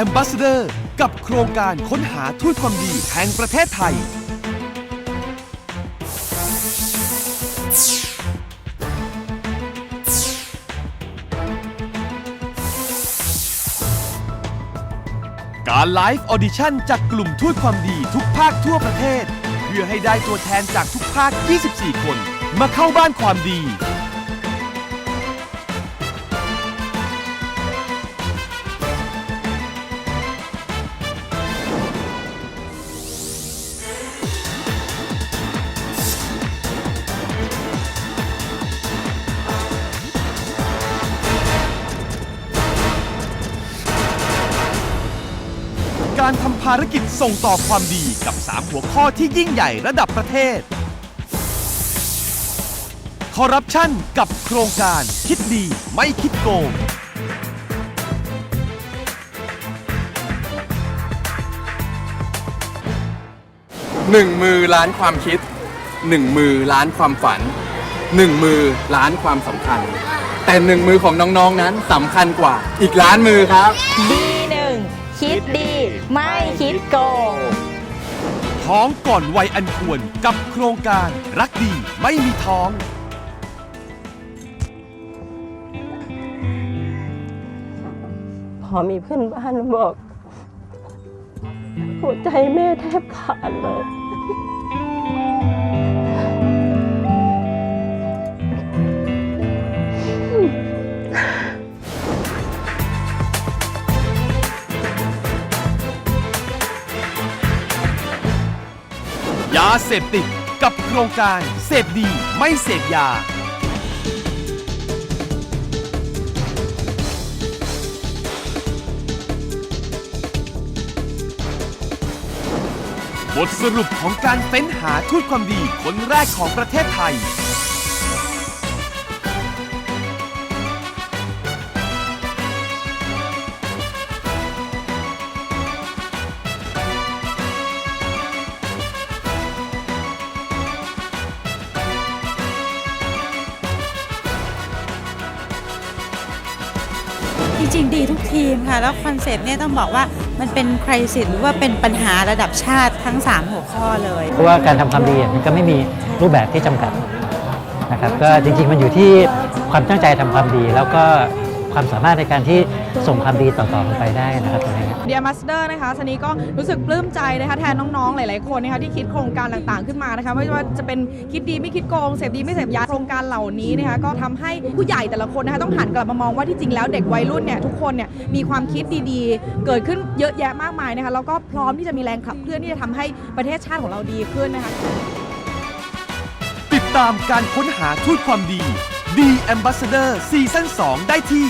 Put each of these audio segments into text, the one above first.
Ambassador กับโครงการค้นหาทูตความดีแห่งประเทศไทย การไลฟ์ออดิชั่นจากกลุ่มทูตความดีทุกภาคทั่วประเทศ เพื่อให้ได้ตัวแทนจากทุกภาค 24 คน มาเข้าบ้านความดี การทำภารกิจส่งต่อความดีกับ 3 หัวข้อที่ยิ่งใหญ่ระดับประเทศ คอร์รัปชันกับโครงการคิดดีไม่คิดโกง หนึ่งมือล้านความคิดหนึ่งมือล้านความฝันหนึ่งมือล้านความสำคัญ แต่หนึ่งมือของน้องๆนั้นสำคัญกว่าอีกล้านมือครับ D1 คิดดี ไม่คิดโกงท้องก่อนวัยอันควรกับโครงการรักดีไม่มีท้อง พอมีเพื่อนบ้านบอก หัวใจแม่แทบขาดเลย ยาเสพติดกับโครงการเสพดีไม่เสพยา บทสรุปของการเฟ้นหาทูตความดีคนแรกของประเทศไทย จริงๆ ดีทุกทีมค่ะ แล้วคอนเซ็ปต์เนี่ยต้องบอกว่ามันเป็นคริทธิ์หรือว่าเป็นปัญหาระดับชาติทั้ง 3 หัวข้อเลย เพราะว่าการทำความดีมันก็ไม่มีรูปแบบที่จำกัดนะครับก็จริงๆมันอยู่ที่ความตั้งใจทำความดี แล้วก็ ความสามารถในการที่ส่งความดีต่อๆลงไปได้นะครับตรงนี้ เดียมาสเตอร์นะคะซันนี้ก็รู้สึกปลื้มใจนะคะแทนน้องๆ หลายๆ คนนะคะที่คิดโครงการต่างๆ ขึ้นมานะคะไม่ว่าจะเป็นคิดดีไม่คิดโกงเสพดีไม่เสพยาโครงการเหล่านี้นะคะก็ทำให้ผู้ใหญ่แต่ละคนนะคะต้องหันกลับมามองว่าที่จริงแล้วเด็กวัยรุ่นเนี่ยทุกคนเนี่ยมีความคิดดีๆ เกิดขึ้นเยอะแยะมากมายนะคะแล้วก็พร้อมที่จะมีแรงขับเคลื่อนที่จะทำให้ประเทศชาติของเราดีขึ้นนะคะ ติดตามการค้นหาทูตความดี The Ambassador Season 2 ได้ที่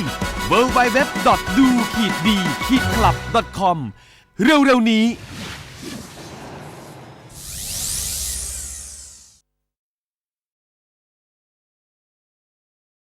www.do-d-club.com เร็วๆนี้